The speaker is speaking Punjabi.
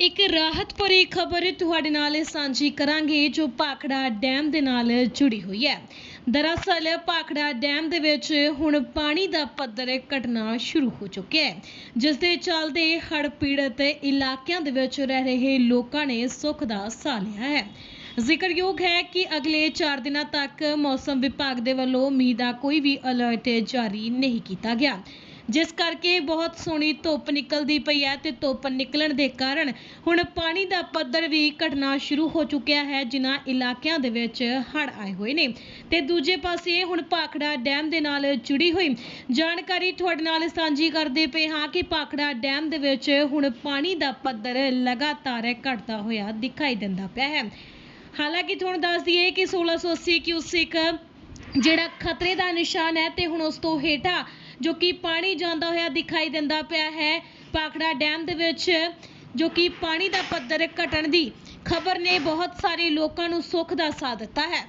ਇੱਕ ਰਾਹਤ ਭਰੀ ਖਬਰ ਤੁਹਾਡੇ ਨਾਲ ਸਾਂਝੀ ਕਰਾਂਗੇ, ਜੋ ਭਾਖੜਾ ਡੈਮ ਦੇ ਨਾਲ ਜੁੜੀ ਹੋਈ ਹੈ। ਦਰਅਸਲ ਭਾਖੜਾ ਡੈਮ ਦੇ ਵਿੱਚ ਹੁਣ ਪਾਣੀ ਦਾ ਪੱਧਰ ਘਟਣਾ ਸ਼ੁਰੂ ਹੋ ਚੁੱਕਿਆ ਹੈ ਜਿਸ ਦੇ ਚੱਲਦੇ ਹੜ੍ਹ ਪੀੜਤ ਇਲਾਕਿਆਂ ਦੇ ਵਿੱਚ ਰਹਿ ਰਹੇ ਲੋਕਾਂ ਨੇ ਸੁੱਖ ਦਾ ਸਾਹ ਲਿਆ ਹੈ। ਜ਼ਿਕਰਯੋਗ ਹੈ ਕਿ ਅਗਲੇ 4 ਦਿਨਾਂ ਤੱਕ ਮੌਸਮ ਵਿਭਾਗ ਦੇ ਵੱਲੋਂ ਮੀਂਹ ਦਾ ਕੋਈ ਵੀ ਅਲਰਟ ਜਾਰੀ ਨਹੀਂ ਕੀਤਾ ਗਿਆ। ਜਿਸ ਕਰਕੇ ਬਹੁਤ ਸੋਹਣੀ ਧੁੱਪ ਨਿਕਲਦੀ ਪਈ ਹੈ ਤੇ ਧੁੱਪ ਨਿਕਲਣ ਦੇ ਕਾਰਨ ਹੁਣ ਪਾਣੀ ਦਾ ਪੱਧਰ ਵੀ ਘਟਣਾ ਸ਼ੁਰੂ ਹੋ ਚੁੱਕਿਆ ਹੈ, ਜਿਨ੍ਹਾਂ ਇਲਾਕਿਆਂ ਦੇ ਵਿੱਚ ਹੜ੍ਹ ਆਏ ਹੋਏ ਨੇ। ਤੇ ਦੂਜੇ ਪਾਸੇ ਹੁਣ ਭਾਖੜਾ ਡੈਮ ਦੇ ਨਾਲ ਜੁੜੀ ਹੋਈ ਜਾਣਕਾਰੀ ਤੁਹਾਡੇ ਨਾਲ ਸਾਂਝੀ ਕਰਦੇ ਪਏ ਹਾਂ ਕਿ ਭਾਖੜਾ ਡੈਮ ਦੇ ਵਿੱਚ ਹੁਣ ਪਾਣੀ ਦਾ ਪੱਧਰ ਲਗਾਤਾਰ ਘਟਦਾ ਹੋਇਆ ਦਿਖਾਈ ਦਿੰਦਾ ਪਿਆ ਹੈ। ਹਾਲਾਂਕਿ ਤੁਹਾਨੂੰ ਦੱਸ ਦਈਏ ਕਿ 1680 ਕਿਊਸਿਕ ਜਿਹੜਾ ਖਤਰੇ ਦਾ ਨਿਸ਼ਾਨ ਹੈ ਤੇ ਹੁਣ ਉਸ ਤੋਂ ਹੇਠਾਂ ਜੋ ਕਿ ਪਾਣੀ ਜਾਂਦਾ ਹੋਇਆ ਦਿਖਾਈ ਦਿੰਦਾ ਪਿਆ ਹੈ। ਪਾਖੜਾ ਡੈਮ ਦੇ ਵਿੱਚ ਜੋ ਕਿ ਪਾਣੀ ਦਾ ਪੱਧਰ ਘਟਣ ਦੀ ਖਬਰ ਨੇ ਬਹੁਤ ਸਾਰੇ ਲੋਕਾਂ ਨੂੰ ਸੁੱਖ ਦਾ ਸਾਹ ਦਿੱਤਾ ਹੈ।